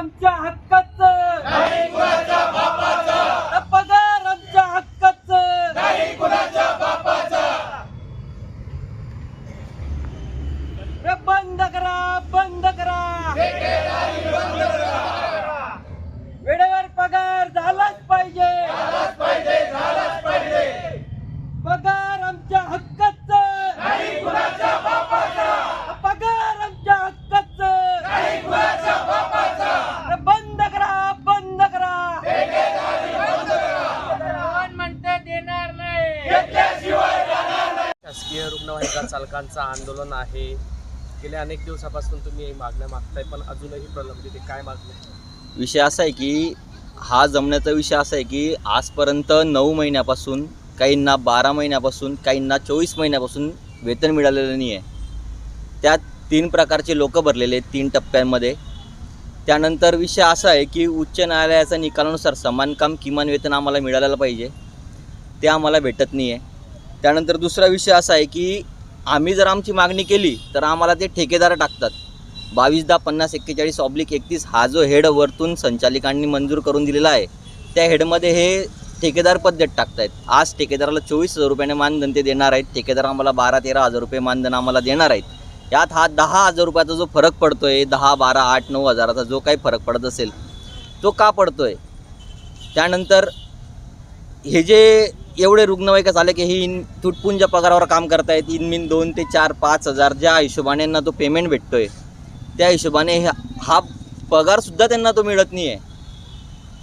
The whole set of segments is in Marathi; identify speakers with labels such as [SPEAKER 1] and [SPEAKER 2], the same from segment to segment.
[SPEAKER 1] आमच्या हक्काच. पगार आमच्या हक्काच. बंद करा बंद करा.
[SPEAKER 2] शासकीय चालकांचं आंदोलन आहे. गेल्या अनेक दिवसापासून तुम्ही मागण्या मागताय पण अजूनही प्रलंबित आहे. काय मागणी
[SPEAKER 3] विषय असा आहे की हा जमण्याचा विषय असा आहे की आजपर्यंत नऊ महिन्यापासून काहींना बारा महिन्यापासून काहींना चोवीस महिन्यापासून वेतन मिळालेलं नाही आहे त्यात तीन प्रकारचे लोक भरलेले आहेत तीन टप्प्यांमध्ये. त्यानंतर विषय असा आहे की उच्च न्यायालयाच्या निकालानुसार समान काम किमान वेतन आम्हाला मिळालेलं पाहिजे. ते आम्हाला भेटत नाही आहे त्यानंतर दुसरा विषय असा आहे की आम्ही जर आमची मागणी केली तर आम्हाला ते ठेकेदार टाकतात. बावीस दहा पन्नास एक्केचाळीस ऑब्लिक एकतीस हा जो हेड वरतून संचालकांनी मंजूर करून दिलेला आहे त्या हेडमध्ये हे ठेकेदार पद्धत टाकतायत. आज ठेकेदाराला चोवीस हजार रुपयाने मानधन ते देणार आहेत ठेकेदार आम्हाला बारा तेरा हजार रुपये मानधन आम्हाला देणार आहेत. यात हा दहा हजार रुपयाचा जो फरक पडतो आहे दहा बारा आठ नऊ हजाराचा जो काही फरक पडत असेल तो का पडतो आहे त्यानंतर हे जे एवढे रुग्णवाहिका झाले की ही इन तुटपुंज पगारावर काम करतायत. इनमिन दोन ते चार पाच हजार ज्या हिशोबाने यांना तो पेमेंट भेटतोय त्या हिशोबाने हा पगारसुद्धा त्यांना तो मिळत नाही आहे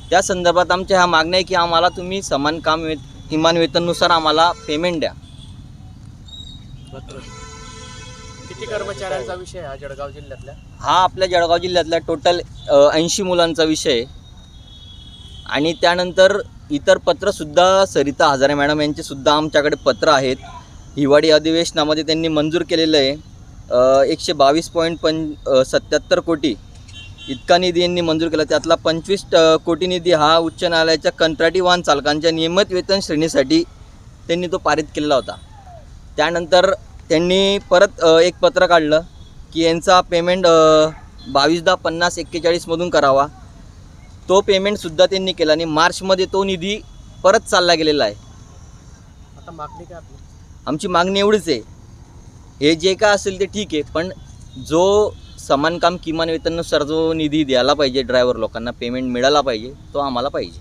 [SPEAKER 3] त्या संदर्भात आमच्या ह्या मागण्या आहे की आम्हाला तुम्ही समान काम वे किमान वेतननुसार आम्हाला पेमेंट द्या.
[SPEAKER 2] किती कर्मचाऱ्यांचा विषय हा जळगाव जिल्ह्यातल्या?
[SPEAKER 3] हा आपल्या जळगाव जिल्ह्यातल्या टोटल ऐंशी मुलांचा विषय आहे. आणि त्यानंतर इतर पत्रसुद्धा सरिता हजारे मॅडम यांचेसुद्धा आमच्याकडे पत्र आहेत. हिवाळी अधिवेशनामध्ये त्यांनी मंजूर केलेलं आहे. एकशे बावीस पॉईंट पं सत्याहत्तर कोटी इतका निधी यांनी मंजूर केला. त्यातला पंचवीस कोटी निधी हा उच्च न्यायालयाच्या कंत्राटी वाहन चालकांच्या नियमित वेतन श्रेणीसाठी त्यांनी तो पारित केलेला होता. त्यानंतर त्यांनी परत एक पत्र काढलं की यांचा पेमेंट बावीस दहा पन्नास एक्केचाळीसमधून करावा. तो पेमेंटसुद्धा त्यांनी केला आणि मार्चमध्ये तो निधी परत चालला गेलेला आहे.
[SPEAKER 2] आता मागणी काय आपली?
[SPEAKER 3] आमची मागणी एवढीच आहे. हे जे काय असेल ते ठीक आहे पण जो समान काम किमान वेतननुसार जो निधी द्यायला पाहिजे ड्रायव्हर लोकांना पेमेंट मिळाला पाहिजे तो आम्हाला पाहिजे.